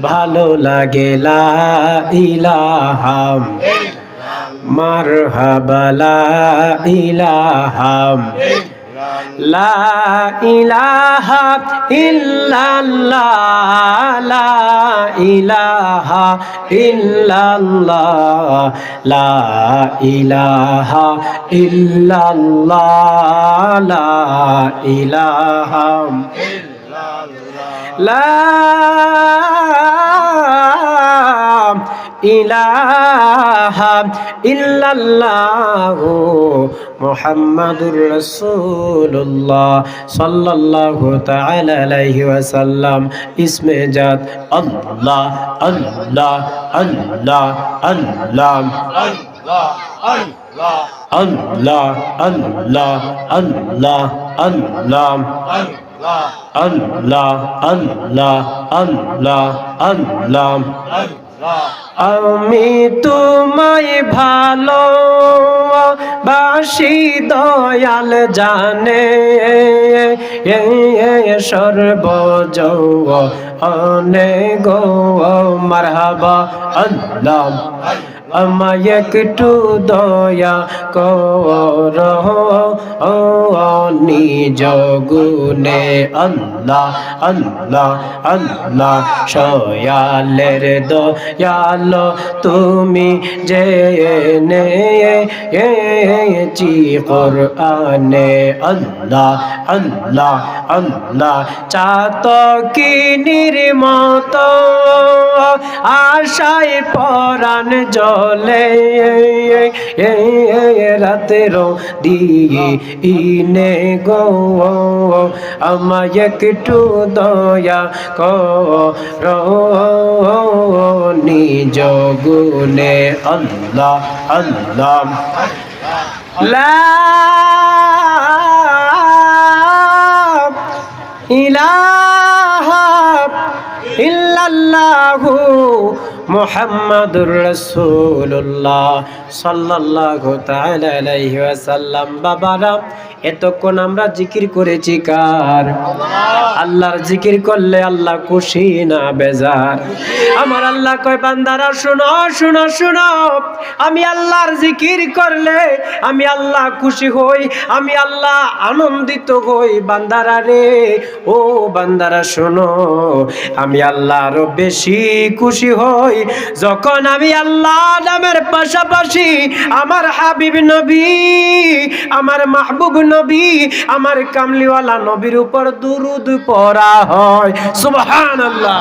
ভালো লাগে ইলাহাম মারহাবা লা ইলাহাম লা ইলাহা ইল্লাল্লাহ, লা ইলাহা ইল্লাল্লাহ, লা ইলাহা ইল্লাল্লাহ, লা ইলাহা লা ইলাহা ইল্লাল্লাহু মুহাম্মাদুর রাসূলুল্লাহ সাল্লাল্লাহু তাআলা আলাইহি ওয়াসাল্লাম। ইসমে জাত আল্লাহ আল্লাহ আল্লাহ আল্লাহ। আল্লাহ আল্লাহ আল্লাহ আল্লাহ আল্লাহ আমি তোমায় ভালো বাসি দয়াল জানে। সর্বজ অনে গো মারহাবা আল্লাহ। আমায় একটু দয়া কর। নিজ গুনে আল্লাহ আল্লাহ আল্লাহ, সয়ালের দয়াল। তুমি যে নে চি কোরআনে আল্লাহ আল্লাহ আল্লাহ। চাতকিনীর মতো আশায় পরাণ জলে রাতের দিয়ে ইনে গো আমায় একটু দয়া কর, নিজ গুনে আল্লাহ আল্লাহ। লা ইলাহা ইল্লাল্লাহু মুহাম্মাদুর তাআলা আলাইহি ওয়াসাল্লাম। বাবারা, এতক্ষণ আমরা জিকির করেছি কার? আল্লাহর জিকির করলে আল্লাহ খুশি না বেজার? আমার আল্লাহ কয়, বান্দারা, শুনো শুনো শুনো। আমি আল্লাহর জিকির করলে আমি আল্লাহ খুশি হই, আমি আল্লাহ আনন্দিত হই। বান্দারা রে, ও বান্দারা, শোনো। আমি আল্লাহ আরও বেশি খুশি হই। যখন আমি আল্লাহ নামের পাশাপাশি আমার হাবিব নবী, আমার মাহবুব নবী, আমার কামলিওয়ালা নবীর উপর দুরুদ পড়া হয়। সুবহান আল্লাহ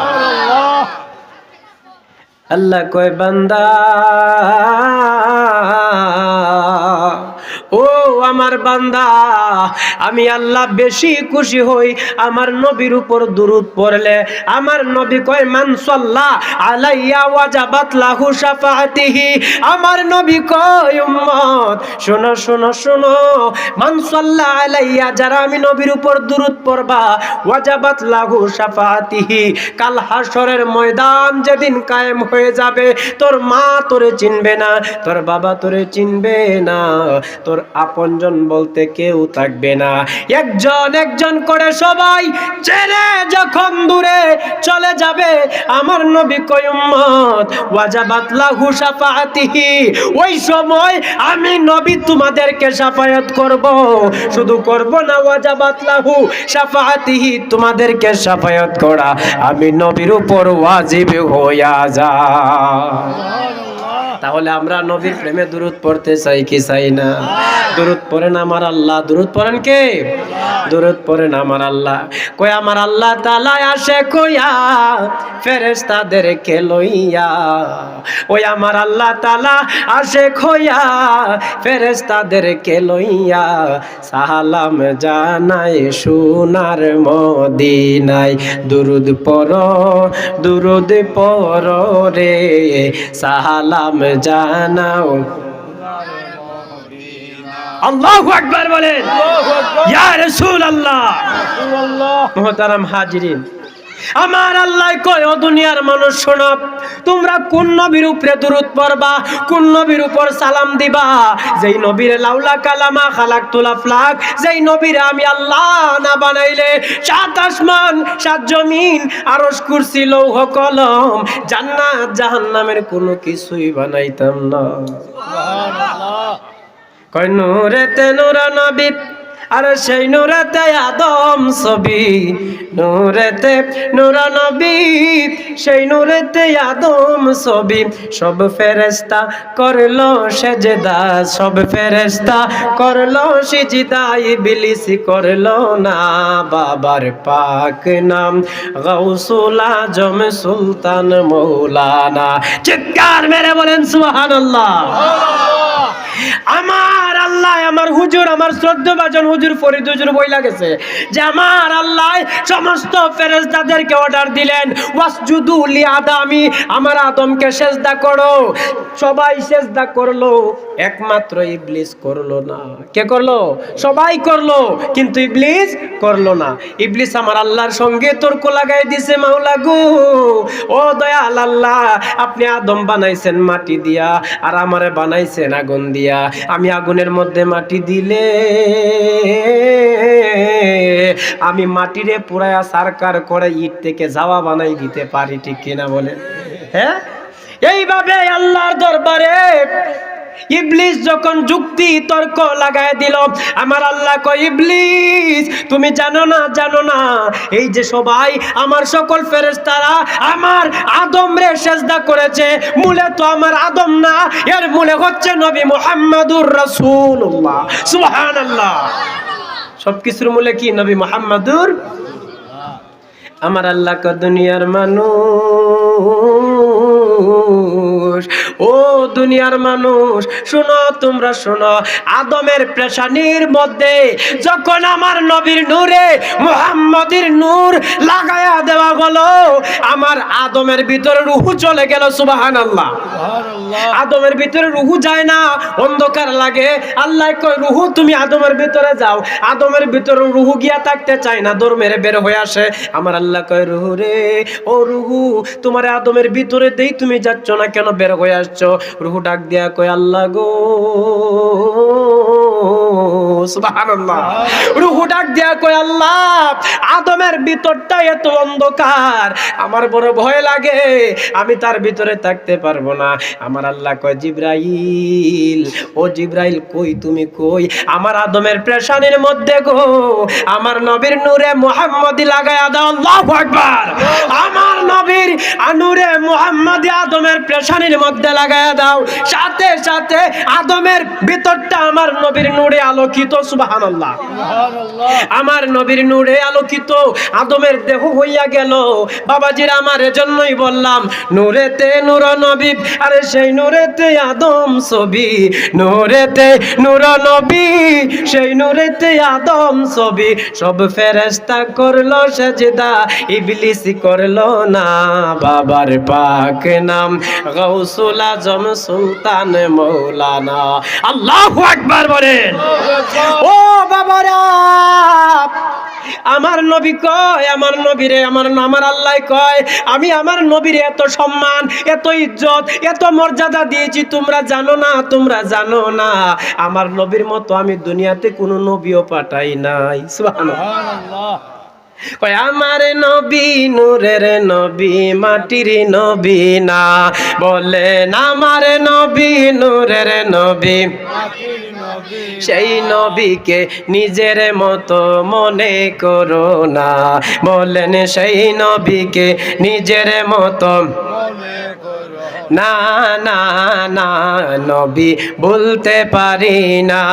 আল্লাহ কয়, বান্দা আমার বান্দা, আমি আল্লাহ বেশি খুশি হই। আমার নবীর উপর দুরুদ পড়লে, আমার নবী কয়, মান সাল্লাহ আলাইয়া ওয়াজাবাত লাহু শাফাআতিহি। আমার নবী কয়, উম্মত, শোনো শোনো শোনো, মান সাল্লাহ আলাইয়া যারা আমি নবীর উপর দুরুদ পড়বা, ওয়াজাবাত লাহু শাফাআতিহি। কাল হাসরের ময়দান যেদিন কায়েম হয়ে যাবে, তোর মা তোরে চিনবে না, তোর বাবা তোরে চিনবে না, তোর আপনজন বলতে কেউ থাকবে না। একজন একজন করে সবাই ছেড়ে যখন দূরে চলে যাবে, আমার নবী কয়ুম্মত ওয়াজাবাত লাহু শাফাআতিহি। ওই সময় আমি নবী তোমাদেরকে শাফায়াত করব। শুধু করব না, ওয়াজাবাত লাহু শাফাআতিহি, তোমাদেরকে শাফায়াত করা। আমি নবীর উপর ওয়াজিব হইয়া যা। তাহলে আমরা নবীর প্রেমে দূরত পড়তে চাই, কি চাই না? দূরত পড়েন আমার আল্লাহ। দূরত পড়েন কে? দূরত পড়েন আমার আল্লাহ। কই আমার আল্লাহ তালা আসে কইয়া ফেরেস্তাদের কে লইয়া। ওই আমার আল্লাহ তালা আসে খইয়া ফেরেস্তাদের কে লইয়া। সালাম জানাই সোনার মদিনায়। দুরুদ পর দুরুদ পর রে। সালাম জানাও। আল্লাহু আকবার বলেন। ইয়া রাসূলুল্লাহ। মহতারাম হাজিরিন। আমার আল্লাহ কয় ও দুনিয়ার মানুষ শোনো তোমরা কোন নবীর উপরে দূরত পড়বা কোন নবীর উপর সালাম দিবা? যেই নবীর লাউলা কালামা খালাক তুলা ফ্লাক যেই নবীর আমি আল্লাহ না বানাইলে সাত আসমান সাত জমিন আরশ কুরসি লৌহ কলম জান্নাত জাহান্নামের কোনো কিছুই বানাইতাম না। কয় নূরেতে নূরা নবী আর সেই নূরেতে আদম ছবি নূরেতে নূরা নবী সেই নূরেতে আদম ছবি। সব ফেরেস্তা করল সেজদা, সব ফেরেস্তা করল সিজদা, ইবলিস করল না বাবার পাক নাম। গাউসুল আজম সুলতান মৌলানা। চিৎকার মেরে বলেন, সুবহানাল্লাহ। আমার আল্লাহ, আমার হুজুর, আমার শ্রদ্ধা বাজন হুজুর ফরিদ হুজুর বই লাগেছে যে আমার আল্লাহ সমস্ত ফেরেশতাদেরকে অর্ডার দিলেন, ওয়াসজুদু আদামি আমার আদমকে সেজদা করো। সবাই সেজদা করল, একমাত্র ইবলিস করল না। কে করল? সবাই করল, কিন্তু ইবলিস করল না। ইবলিস আমার আল্লাহর সঙ্গে তর্ক লাগাই দিছে, মাওলা ও দয়াল আল্লাহ, আপনি আদম বানাইছেন মাটি দিয়া, আর আমারে বানাইছেন আগুন দিয়া। আমি আগুনের মধ্যে মাটি দিলে, আমি মাটিরে পুরায়া সারকার করে ইট থেকে যাওয়া বানাই দিতে পারি ঠিক কিনা বলেন হ্যাঁ? এইভাবে আল্লাহর দরবারে ইবলিস যখন যুক্তি, তর্ক লাগায় দিল, আমার আল্লাহ কয়, ইবলিস, তুমি জানো না জানো না, এই যে সবাই, আমার সকল ফেরেশতারা আমার আদম রে সেজদা করেছে। মূলে তো আমার আদম না, এর মূলে হচ্ছে নবী মুহাম্মাদুর রাসূলুল্লাহ। সুবহানাল্লাহ। সবকিছুর মূলে কি? নবী মুহাম্মাদুর আমার আল্লাহ দুনিয়ার মানুষ। ও দুনিয়ার মানুষ শোনো তোমরা শোনো আদমের প্রেশানির মধ্যে যখন আমার নবীর নূরে মুহাম্মদের নূর লাগায়া দেওয়া হলো আমার আদমের ভিতরে রুহু চলে গেল সুবাহান আল্লাহ আদমের ভিতরে রুহু যায় না অন্ধকার লাগে। আল্লাহ কয় রুহু তুমি আদমের ভিতরে যাও। আদমের ভিতরে রুহু গিয়া থাকতে চায় না দৌড় মেরে বের হয়ে আসে। আমার আল্লাহ কয় রুহু রে ও রুহু তোমার আদমের ভিতরে দেই তুমি যাচ্ছ না কেন? বের হয়ে আসছো? রুহু ডাক দিয়া কয় আল্লাহ গো। আদমের ভিতরটা এত অন্ধকার। আমার বড় ভয় লাগে, আমি তার ভিতরে থাকতে পারব না। আমার আল্লাহ কয়, জিব্রাইল, ও জিব্রাইল, কই তুমি কই? আমার আদমের প্রেশানির মধ্যে গো, আমার নবীর নূরে মুহাম্মদি লাগায়া দাও, আল্লাহু আকবার। আমার নবীর আনুরে মুহাম্মদি আদমের প্রেশানির মধ্যে লাগায়া দাও। সাথে সাথে আদমের ভিতরটা আমার নবীর নূরে আলোকিত আমার নবীর নূরে আলোকিত, আদমের দেহ হইয়া গেল। বাবাজির আমার জন্যই বললাম, নূরেতে নূর নবী, আরে সেই নূরেতে আদম ছবি। নূরেতে নূর নবী, সেই নূরেতে আদম ছবি। সব ফেরেশতা করল সেজদা, ইবলিস করল না। বাবার পাক নাম গৌসুল আজম সুলতান মৌলানা। আল্লাহু আকবার বলেন। ও বাবারা, আমার নবী কয়, আমার নবীরে, আমার আমার আল্লাহ কয়, আমি আমার নবীরে এত সম্মান, এত ইজ্জত, এত মর্যাদা দিয়েছি, তোমরা জানো না, তোমরা জানো না। আমার নবীর মতো আমি দুনিয়াতে কোনো নবীও পাঠাই নাই। কয়, আমার নবী নূরের নবী, মাটির নবী না। বলেন, আমার নবী নূরের নবী। সেই নবীকে নিজের মতো মনে করো না। বলেন সেই নবীকে নিজের মতো না না না নবী বলতে পারি না।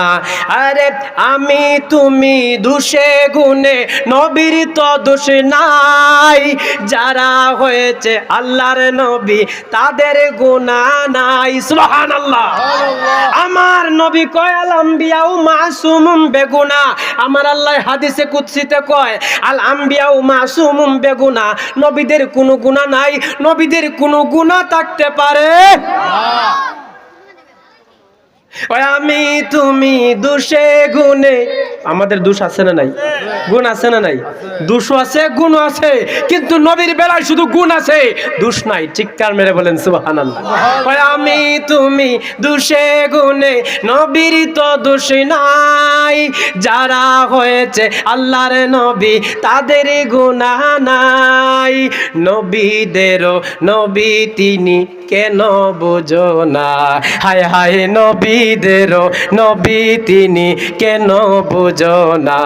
আরে আমি তুমি দুষে গুনে নবীর তো দোষ নাই। যারা হয়েছে আল্লাহর নবী তাদের গুণা নাই। সুবহান আল্লাহ আমার নবী কয় আল আম্বিয়াউ মাসুমুম বেগুনা। আমার আল্লাহ হাদিসে কুদসিতে কয় আল আম্বিয়াউ মাসুমুম বেগুনা। নবীদের কোনো গুনাহ নাই নবীদের কোনো গুনাহ থাকতে পারে? আমি তুমি দুষে গুনে আমাদের দোষ আছে না নাই? গুণ আছে না নাই? দোষও আছে, গুণও আছে। কিন্তু নবীর বেলায় শুধু গুণ আছে। দোষ নাই চিৎকার মেরে বলেন কয় আমি তুমি দোষে গুণে, নবীর তো দোষ নাই। যারা হয়েছে আল্লাহর নবী, তাদের গুণা নাই। নবীদেরও নবী তিনি কেন বুঝো না? হায় হায় নবীদের নবী তিনি কেন বুঝো না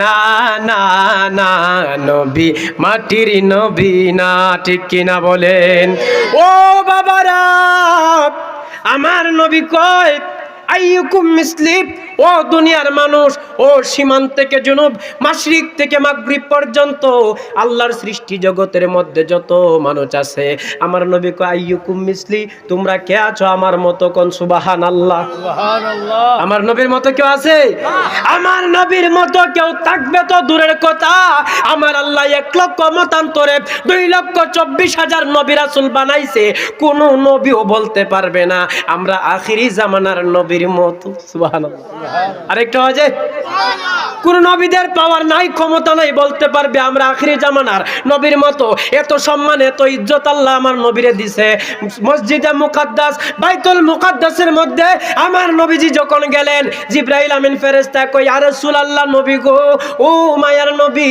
না না, নবী, মাটির নবী না, ঠিক কিনা বলেন? ও বাবারা, আমার নবী কয় মিসলিপ ও দুনিয়ার মানুষ ও সীমান্ত থেকে জুনুব মাশরিক থেকে মাগরিব পর্যন্ত আল্লাহর সৃষ্টি জগতের মধ্যে যত মানুষ আছে আমার নবী কয় আইয়ুকুম মিসলি তোমরা কে আছো আমার মতো কোন? সুবাহান আল্লাহ আমার নবীর মতো কেউ আছে? আমার নবীর মতো কেউ থাকবে তো দূরের কথা। আমার আল্লাহ এক লক্ষ মতান্তরে দুই লক্ষ চব্বিশ হাজার নবী রাসুল বানাইছে। কোন নবীও বলতে পারবে না। আমরা আখিরি জামানার নবীর মতো আরেকটা হয় যে কোন নবীদের পাওয়ার নাই, ক্ষমতা নাই, বলতে পারবে আমরা জামানার নবীর মতো। এত সম্মান, এত ইজ্জত আল্লাহ আমার নবীরে দিছে। মসজিদে মুকাদ্দাস, বাইতুল মুকাদ্দাসের মধ্যে আমার নবীজি যখন গেলেন আমিন ফেরেশতা কই ইয়া রাসূলুল্লাহ নবী গো, ও মায়ার নবী,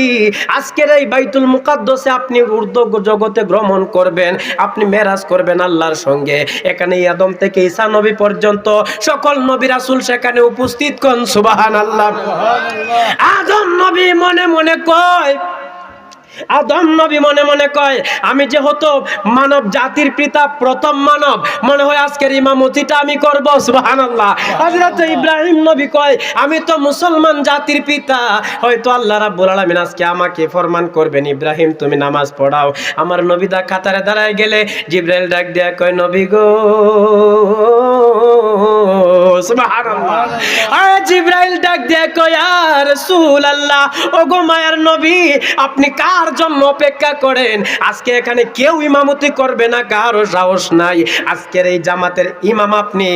আজকের এই বাইতুল মুকাদ্দাসে আপনি উর্দু জগতে ভ্রমণ করবেন, আপনি মেরাজ করবেন আল্লাহর সঙ্গে। এখানে আদম থেকে ঈসা নবী পর্যন্ত সকল নবী রাসুল সেখানে উপস্থিত কন সুবাহ সুবহানাল্লাহ। আজম নবী মনে মনে কয় আদম নবী মনে মনে কয়, আমি যেহেতু মানব জাতির পিতা প্রথম মানব, মনে হয় আজকের ইমামতিটা আমি করব, সুবহানাল্লাহ। হযরত ইব্রাহিম নবী কয়, আমি তো মুসলমান জাতির পিতা, হয়তো আল্লাহ রাব্বুল আলামিন আজকে আমাকে ফরমান করবেন। ইব্রাহিম, তুমি নামাজ পড়াও। আমার নবী দা কাতারে দাঁড়ায় গেলে জিব্রাইল ডাক দেয়া কয়, নবী গো জিব্রাইল ডাক দেয়া কয়, ইয়া রাসূলুল্লাহ, ওগো মায়ার নবী, আপনি কার জন্য অপেক্ষা করেন। আজকে এখানে কেউ ইমামতি করবে না, কারও সাহস নাই। আজকের এই জামাতের ইমাম আপনি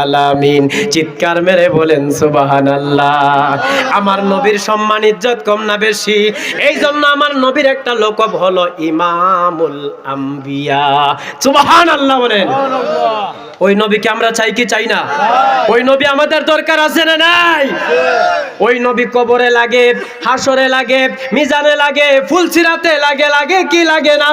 আলামিন। চিৎকার মেরে বলেন, সুবহানাল্লাহ। আমার নবীর সম্মান ইজ্জত কম না বেশি। এই জন্য আমার নবীর একটা লোকব হলো ইমামুল আম্বিয়া। সুবহানাল্লাহ বলেন। ওই নবীকে আমরা চাই কি চাই না? ওই নবী আমাদের দরকার আছে না নাই? ওই নবী কবরে লাগে হাসরে লাগে, মিজানে লাগে, ফুল ফুলসিরাতে লাগে লাগে কি লাগে না?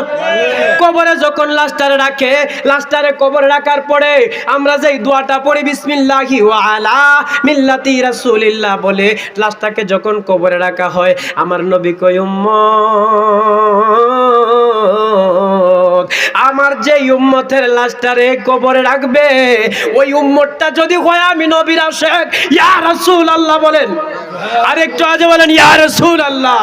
কবরে যখন লাস্টারে রাখে লাস্টারে কবরে রাখার পরে আমরা যেই দোয়াটা পড়ি, বিসমিল্লাহি আলা মিল্লাতি রাসূলিল্লাহ বলে লাস্টটাকে যখন কবরে রাখা হয়, আমার নবী কয় আমার যে উম্মতের লাশটারে কবরে রাখবে, ওই উম্মতটা যদি হয়, আমি নবীর আশেক, ইয়া রাসূল আল্লাহ বলেন। আরেকটু আজে বলেন ইয়া সুর আল্লাহ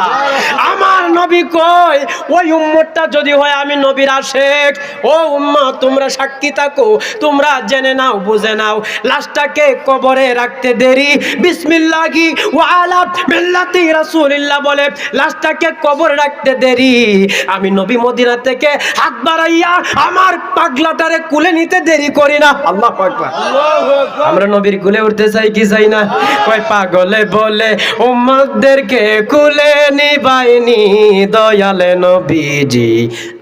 আমার নবী কয় ওই উম্মতটা যদি হয় আমি নবীর আশেক। ও উম্মত তোমরা সাক্ষী থাকো তোমরা জেনে নাও বুঝে নাও। লাশটাকে কবরে রাখতে দেরি। বিসমিল্লাহি ওয়া আলা মিল্লাতি রাসূলিল্লাহ বলে লাশটাকে কবরে রাখতে দেরি। আমি নবী মদিনা থেকে হাত বাড়াইয়া আমার পাগলাটারে কুলে নিতে দেরি করি না। আল্লাহ পাগলা আমরা নবীর কুলে উঠতে চাই কি চাই না? কয় পাগলে বলে উম্মতদেরকে কুলে নিবাইনি। দয়ালে নবীজি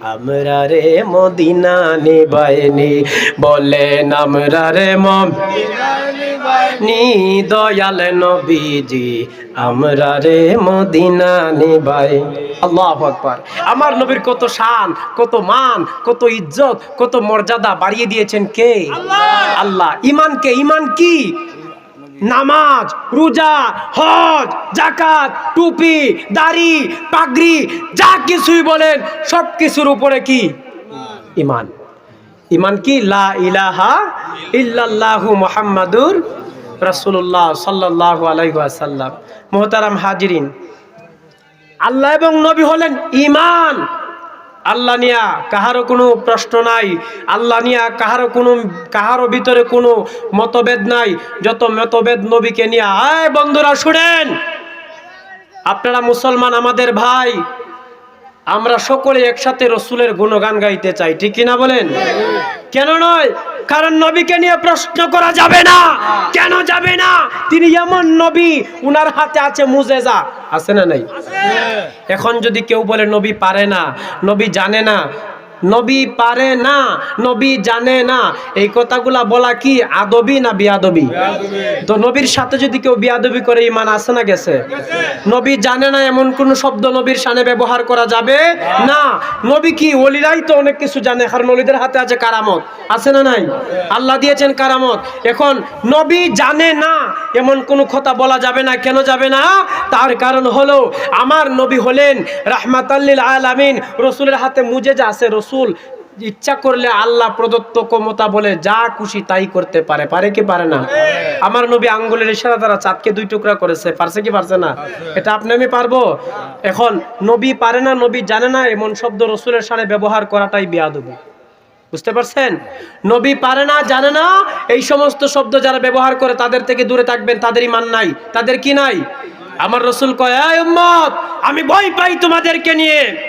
আমরা রে মদিনা নিবাইনি বলেন আমরা রে নি দয়াল নবীজি আমরা রে মদিনা নিবাই আল্লাহ আকবার। আমার নবীর কত শান কত মান কত ইজ্জত কত মর্যাদা বাড়িয়ে দিয়েছেন কে? আল্লাহ। ইমান কে? ইমান কি? নামাজ, রোজা, হজ জাকাত টুপি, দাড়ি, পাগড়ি, যা কিছুই বলেন, সব কিছুর উপরে কি? ইমান। ইমান কি? লা ইলাহা ইল্লাল্লাহু মুহাম্মাদুর রাসূলুল্লাহ সাল্লাল্লাহু আলাইহি ওয়াসাল্লাম। মুহতারাম হাজিরিন, আল্লাহ এবং নবী হলেন ইমান। আল্লাহ নিয়া কাহারও কোনো প্রশ্ন নাই। আল্লাহ নিয়া কাহারও কোনো, কাহারও ভিতরে কোনো মতভেদ নাই। যত মতভেদ নবীকে নিয়া, আয় বন্ধুরা, শুনেন। আপনারা মুসলমান, আমাদের ভাই, আমরা সকলে একসাথে রসুলের গুণগান গাইতে চাই, ঠিক কিনা বলেন? কেন নয়? কারণ নবীকে নিয়ে প্রশ্ন করা যাবে না। কেন যাবে না? তিনি এমন নবী উনার হাতে আছে মুজেজা। আছে না নাই? এখন যদি কেউ বলে নবী পারে না নবী জানে না নবী পারে না নবী জানে না। এই কথাগুলা বলা কি আদবি না বিয়াদবি? তো নবীর সাথে যদি কেউ বিয়াদবি করে ইমান আছে না গেছে? নবী জানে না এমন কোন শব্দ নবীর সামনে ব্যবহার করা যাবে না। নবী কি অলিরাই তো অনেক কিছু জানে কারণ ওলিদের হাতে আছে কারামত। আছে না নাই? আল্লাহ দিয়েছেন কারামত। এখন নবী জানে না এমন কোনো কথা বলা যাবে না কেন যাবে না? তার কারণ হলো আমার নবী হলেন রাহমাতাল্লিল আলামিন রসুলের হাতে মুজেজা আছে রসুল ইচ্ছা করলে আল্লাহ প্রদত্ত ক্ষমতা বলে যা খুশি তাই করতে পারে। পারে কি পারে না? আমার নবী আঙ্গুলের ইশারা দ্বারা চাঁদকে দুই টুকরা করেছে। পারছে কি পারছে না? এটা আপনি আমি পারব? এখন নবী পারে না, নবী জানে না, এমন শব্দ রসুলের সামনে ব্যবহার করাটাই বেয়াদবি। বুঝতে পারছেন? নবী পারে না, জানে না, এই সমস্ত শব্দ যারা ব্যবহার করে তাদের থেকে দূরে থাকবেন তাদেরই মান নাই। তাদের কি নাই? আমার রসুল কয়, "এই উম্মত, আমি ভয় পাই তোমাদেরকে নিয়ে।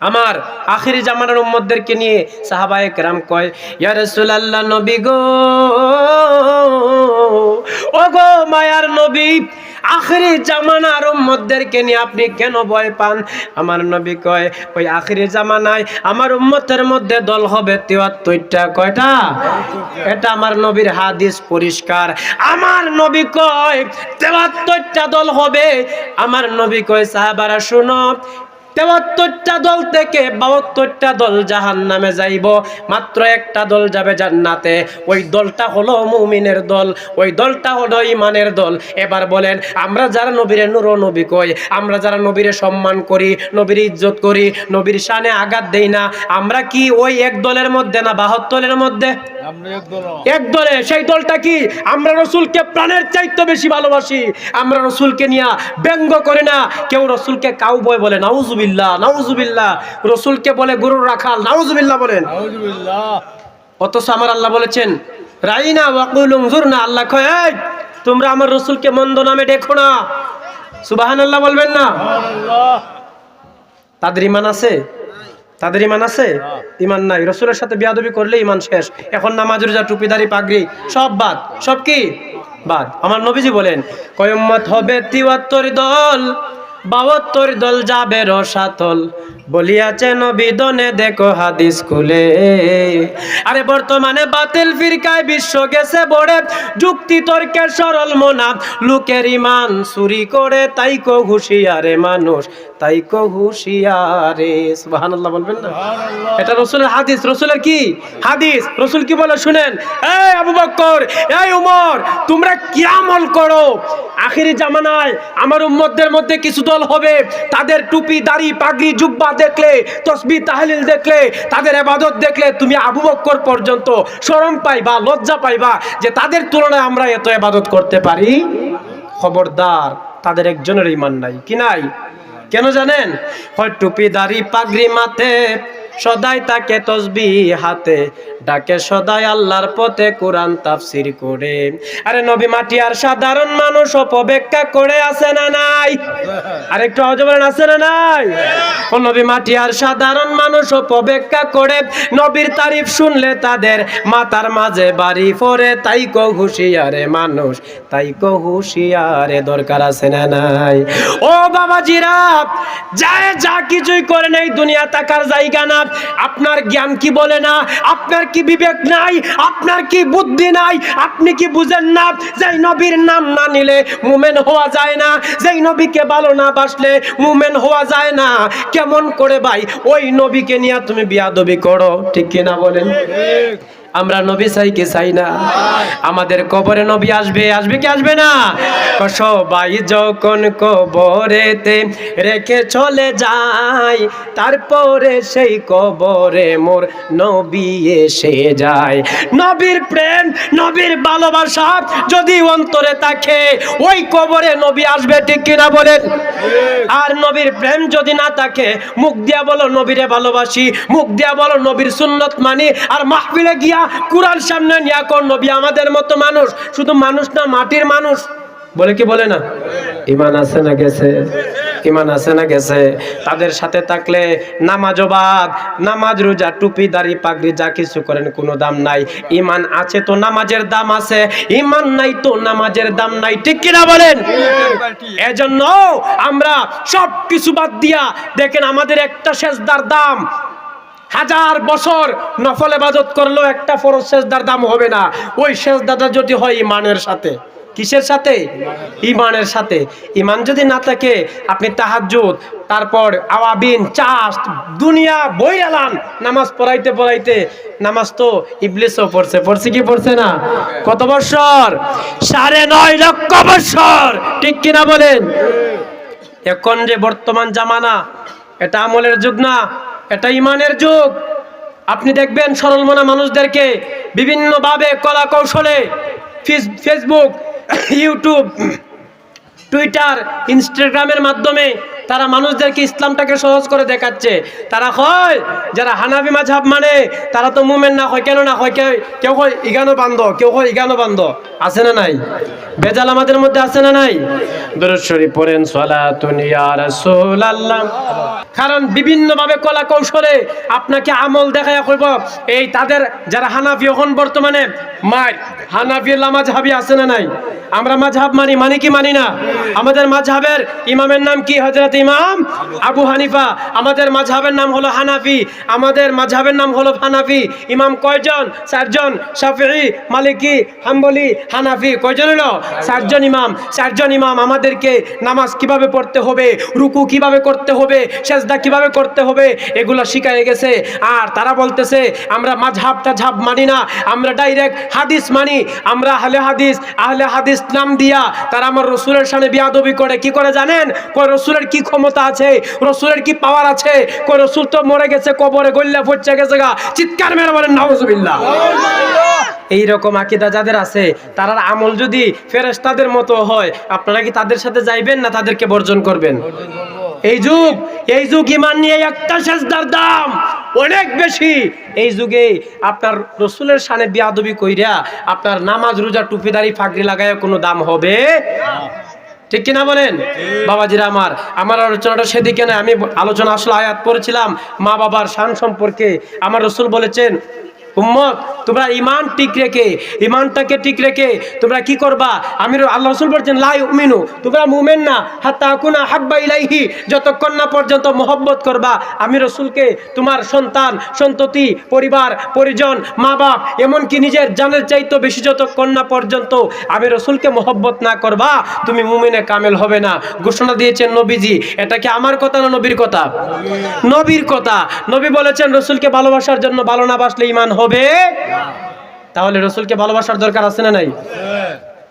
আমার আখিরি জামানার উম্মতদেরকে নিয়ে সাহাবায়ে কেরাম কয়, ইয়া রাসূলুল্লাহ নবী গো ও গো মায়ার নবী, আখিরি জামানার উম্মতদেরকে নিয়ে আপনি কেন ভয় পান? আমার নবী কয়, ওই আখিরি জামানায় আমার উম্মতের মধ্যে দল হবে তিহাত্তরটা কয়টা? এটা আমার নবীর হাদিস পরিষ্কার। আমার নবী কয় তেহাত্তরটা দল হবে। আমার নবী কয়, সাহাবারা, শুনো তেহাত্তরটা দল থেকে বাহাত্তরটা দল জাহান নামে যাইব। মাত্র একটা দল যাবে জান্নাতে। ওই দলটা হলো মুমিনের দল, ওই দলটা হলো ইমানের দল। এবার বলেন, আমরা যারা নবীরে নুর নবী কই, আমরা যারা নবীরে সম্মান করি, নবীর ইজ্জত করি, নবীর শানে আঘাত দেই না, আমরা কি ওই এক দলের মধ্যে না বাহাত্তরের মধ্যে? এক দলে। সেই দলটা কি? আমরা রসুলকে প্রাণের চাইতে বেশি ভালোবাসি। আমরা রসুলকে নিয়ে ব্যঙ্গ করে না। কেউ রসুলকে কাউ বয় বলে নাউজুবিল্লাহ নাউজুবিল্লাহ। রসুলকে বলে গরুর রাখাল নাউজুবিল্লাহ বলেন। অথচ আমার আল্লাহ বলেছেন রাইনা ওয়াকুল না আল্লাহ কয় তোমরা আমার রসুলকে মন্দ নামে দেখো না। সুবাহান আল্লাহ বলবেন না? তাদের ইমান আছে? তাদের ইমান আছে? ইমান নাই। রসুলের সাথে বিয়াদবি করলে ইমান শেষ। এখন নামাজের যা টুপিদারি পাগড়ি সব বাদ। সব কি? বাদ। আমার নবীজি বলেন কয়ম্মত হবে তিওয়াত্তর দল বাহাত্তর দল যাবে রসাতল। বলিয়াছে নবিদনে দেখো হাদিস খুলে। আরে বর্তমানে বাতিল ফিরকায় বিশ্ব গেছে বড়ে। যুক্তি তর্কের সরল মনা। লোকের ইমান চুরি করে তাই কো হুঁশিয়ারে মানুষ। তাই কো হুঁশিয়ারে সুবহানাল্লাহ বলবেন না? এটা রসুলের হাদিস রসুলের কি? হাদিস। রসুল কি বলে? শুনেন এই আবু বক্কর এই উমর তোমরা কি আমল করো? আখিরি জামানায় আমার উম্মতদের মধ্যে কিছু দল হবে তাদের টুপি দাড়ি পাগড়ি জুব্বা দেখলে তসবি তাহলিল দেখলে তাদের এবাদত দেখলে তুমি আবু বক্কর পর্যন্ত শরম পাইবা লজ্জা পাইবা যে তাদের তুলনায় আমরা এত এবাদত করতে পারি। খবরদার তাদের একজনের ইমান নাই। কি নাই? কেন জানেন? হয় টুপি দাড়ি পাগড়ি মাথে সদাই তাকে তসবি হাতে। ডাকে সদাই আল্লাহর পথে কোরআন তাফসির করে। আরে নবী মাটি আর সাধারণ মানুষ অপব্যাখ্যা করে আছে না নাই? আর একটু আওয়াজ বলেন, আছে না নাই? ও নবী মাটি আর সাধারণ মানুষ অপব্যাখ্যা করে, নবীর তারিফ শুনলে তাদের মাথার মাঝে বাড়ি পড়ে তাই কো হুঁশিয়ারে মানুষ, তাই কো হুঁশিয়ারে দরকার আছে না নাই? ও বাবা জিরাপ যায় যা কিছুই করে নেই, দুনিয়া তাকার জায়গা না। আপনার জ্ঞান কি বলে না? আপনার কি বিবেক নাই? আপনার কি বুদ্ধি নাই? আপনি কি বুঝেন না? যে নবীর নাম না নিলে মুমেন হওয়া যায় না। যেই নবীকে ভালো না বাসলে মুমেন হওয়া যায় না। কেমন করে ভাই? ওই নবীকে নিয়ে তুমি বিয়াদবি করো। ঠিক কিনা বলেন? আমরা নবী চাইকে চাই না? আমাদের কবরে নবী আসবে আসবে কি আসবে না? সবাই যখন কবরেতে রেখে চলে যায়, তারপরে সেই কবরে মোর নবী এসে যায়। নবীর প্রেম, নবীর ভালোবাসা যদি অন্তরে থাকে, ওই কবরে নবী আসবে ঠিক কিনা বলেন? আর নবীর প্রেম যদি না থাকে, মুখ দিয়া বলো নবীরে ভালোবাসি, মুখ দিয়া বলো নবীর সুন্নত মানি, আর মাহফিলে গিয়া কুরআন সামনে নিয়া কোন নবী আমাদের মতো মানুষ। শুধু মানুষ না, মাটির মানুষ। বলে কি বলে না? ইমান আছে না গেছে? ইমান আছে না গেছে? তাদের সাথে থাকলে নামাজ বাদ, নামাজ, রোজা, টুপি, দাড়ি, পাগড়ি, যা কিছু করেন, কোনো দাম নাই। ইমান আছে তো নামাজের দাম আছে? ইমান নাই তো নামাজের দাম নাই। ঠিক কিনা বলেন? এজন্য আমরা সব কিছু বাদ দিয়া, দেখেন আমাদের একটা সেজদার দাম। হাজার বছর নফল এবাদত করলেও একটা ফরজ সেজদার দাম হবে না। ওই সেজদাটা যদি হয় ইমানের সাথে। কিসের সাথে? ইমানের সাথে। ইমান যদি না থাকে, আপনি তাহাজ্জুদ, তারপর আওয়াবিন চাষ দুনিয়া বই এলান, নামাজ পড়াইতে পড়াইতে। নামাজ তো ইবলিসও পড়ছে। পড়ছে কি পড়ছে না? কত বছর? সাড়ে নয় লক্ষ বছর। ঠিক কিনা বলেন? এখন যে বর্তমান জামানা, এটা আমলের যুগ না। এটা ইমানের যুগ। আপনি দেখবেন সরল মনা মানুষদেরকে বিভিন্নভাবে কলা কৌশলে ফেস- ফেসবুক ইউটিউব টুইটার ইনস্টাগ্রামের মাধ্যমে তারা মানুষদেরকে ইসলামটাকে সহজ করে দেখাচ্ছে। তারা হয় যারা হানাবি মাঝাব মানে তারা তো মুমেন না হয় কেন না হয় কেউ হয় ইগানো বান্ধ, কেউ হয় ইগানো বান্ধ, আছে না নাই? বেজাল আমাদের মধ্যে আছে না নাই? কারণ বিভিন্নভাবে কলা কৌশলে আপনাকে আমল দেখায় কইব, এই তাদের যারা হানাফি এখন বর্তমানে মার হানাফি লামাজহাবি আছে না নাই? আমরা মাঝহাব মানি মানি কি মানি না? আমাদের মাঝহাবের ইমামের নাম কি, হযরত ইমাম? আবু হানিফা, আমাদের মাঝহাবের নাম হলো হানাফি। আমাদের মাঝহাবের নাম হলো হানাফি। ইমাম কয়জন? চারজন। শাফিঈ, মালিকি, হাম্বলি, হানাফি। কয়জন হলো? চারজন ইমাম। চারজন ইমাম, আমাদেরকে নামাজ কীভাবে পড়তে হবে, রুকু কীভাবে করতে হবে, সেজদা কীভাবে করতে হবে, এগুলো শিখাই গেছে। আর তারা বলতেছে, আমরা মাঝহাব টাঝহাব মানি না, আমরা ডাইরেক্ট হাদিস মানি। আমরা আহলে হাদিস আহলে হাদিস নাম দিয়া তারা আমার রসুলের সামনে বিয়াদবি করে। কি করে জানেন? রসুলের কি ক্ষমতা আছে, রসুলের কি পাওয়ার আছে? কই রসুল তো মরে গেছে, কবরে গল্লা পড়ছে গেছে গা। চিৎকার মেরে বলেন, নাউজুবিল্লাহ। এই রকম আকিদা যাদের আছে, তার আমল যদি ফেরেশতাদের মতো হয়, আপনারা কি তাদের সাথে যাইবেন না তাদেরকে বর্জন করবেন? এই যুগ এই যুগ ইমান নিয়ে একটা সেজদার দাম অনেক বেশি। এই যুগে আপনার রসুলের সানে বিয়াদবি কইরা আপনার নামাজ, রোজা, টুপিদারি, ফাগরি লাগায় কোনো দাম হবে? ঠিক কিনা বলেন? বাবাজিরা আমার আমার আলোচনাটা সেদিকে না আমি আলোচনা আসলে আয়াত পড়েছিলাম মা বাবার শান সম্পর্কে। আমার রসুল বলেছেন উম্মত, তোমরা ইমান ঠিক রেখে ইমানটাকে ঠিক রেখে তোমরা কি করবা? আমি আল্লাহ রসুল বলছেন লাই উমিনু তোমরা মুমেন না, হাত্তা কুনা হাব্বা ইলাইহি, যতক্ষণ না পর্যন্ত মহব্বত করবা আমি রসুলকে তোমার সন্তান, সন্ততি, পরিবার, পরিজন মা বাপ এমনকি নিজের জানের চাইতো বেশি যতক্ষণ না পর্যন্ত আমি রসুলকে মহব্বত না করবা, তুমি মুমিনে কামেল হবে না। ঘোষণা দিয়েছেন নবীজি, এটা কি আমার কথা না নবীর কথা? নবীর কথা। নবী বলেছেন, রসুলকে ভালোবাসার জন্য ভালো না বাসলে ইমান হবে? তাহলে রসুলকে ভালোবাসার দরকার আছে না নাই?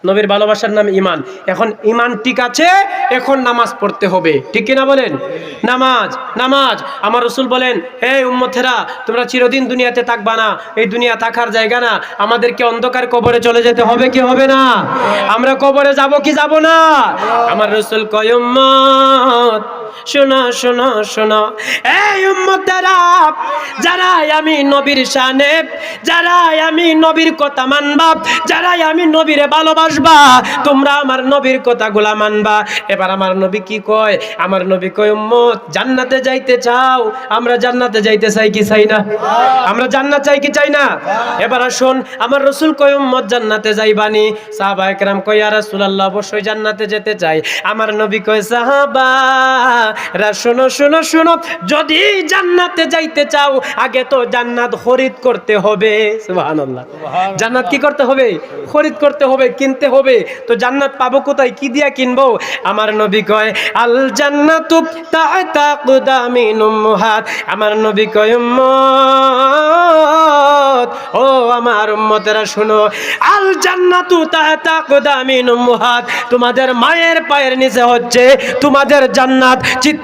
নবীর ভালোবাসার নাম ইমান এখন ইমান ঠিক আছে, এখন নামাজ পড়তে হবে। ঠিক কিনা বলেন? নামাজ নামাজ। আমার রসুল বলেন, হে উম্মথেরা তোমরা চিরদিন দুনিয়াতে থাকবা না। এই দুনিয়া থাকার জায়গা না। আমাদেরকে অন্ধকার কবরে চলে যেতে হবে কি হবে না? আমরা কবরে যাব কি যাব না? আমার রসুল কয় শোনা শোনা, শোনো। এই উম্মতেরা, যারাই আমি নবীর শানে, যারাই আমি নবীর কথা মানবা, যারাই আমি নবীরে ভালোবাসবা তোমরা আমার নবীর কথাগুলা মানবা। এবার আমার নবী কি কয়? আমার নবী কয় উম্মত জান্নাতে যাইতে চাও? আমরা জান্নাতে যাইতে চাই কি চাই না? আমরা জান্নাত চাই কি চাই না? এবার আসুন আমার রসুল কয় উম্মত জান্নাতে যাইবানি? সাহাবা একরাম কয় ইয়া রাসূলুল্লাহ অবশ্যই জান্নাতে যেতে চাই। আমার নবী কয় সাহাবা রা শোনো শোনো শোনো যদি জান্নাতে যাইতে চাও আগে তো জান্নাত খরিদ করতে হবে। সুবহানাল্লাহ। জান্নাত কি করতে হবে? খরিদ করতে হবে কিনতে হবে? তো জান্নাত পাবো কোথায়? কি দিয়া কিনবো? আমার নবী কয়, আল জান্নাতু আমার নবী কয় ও আমার উম্মতেরা শোনো, আল জান্নাতু তাহতা কুদামিন তোমাদের মায়ের পায়ের নিচে হচ্ছে, তোমাদের জান্নাত চিৎ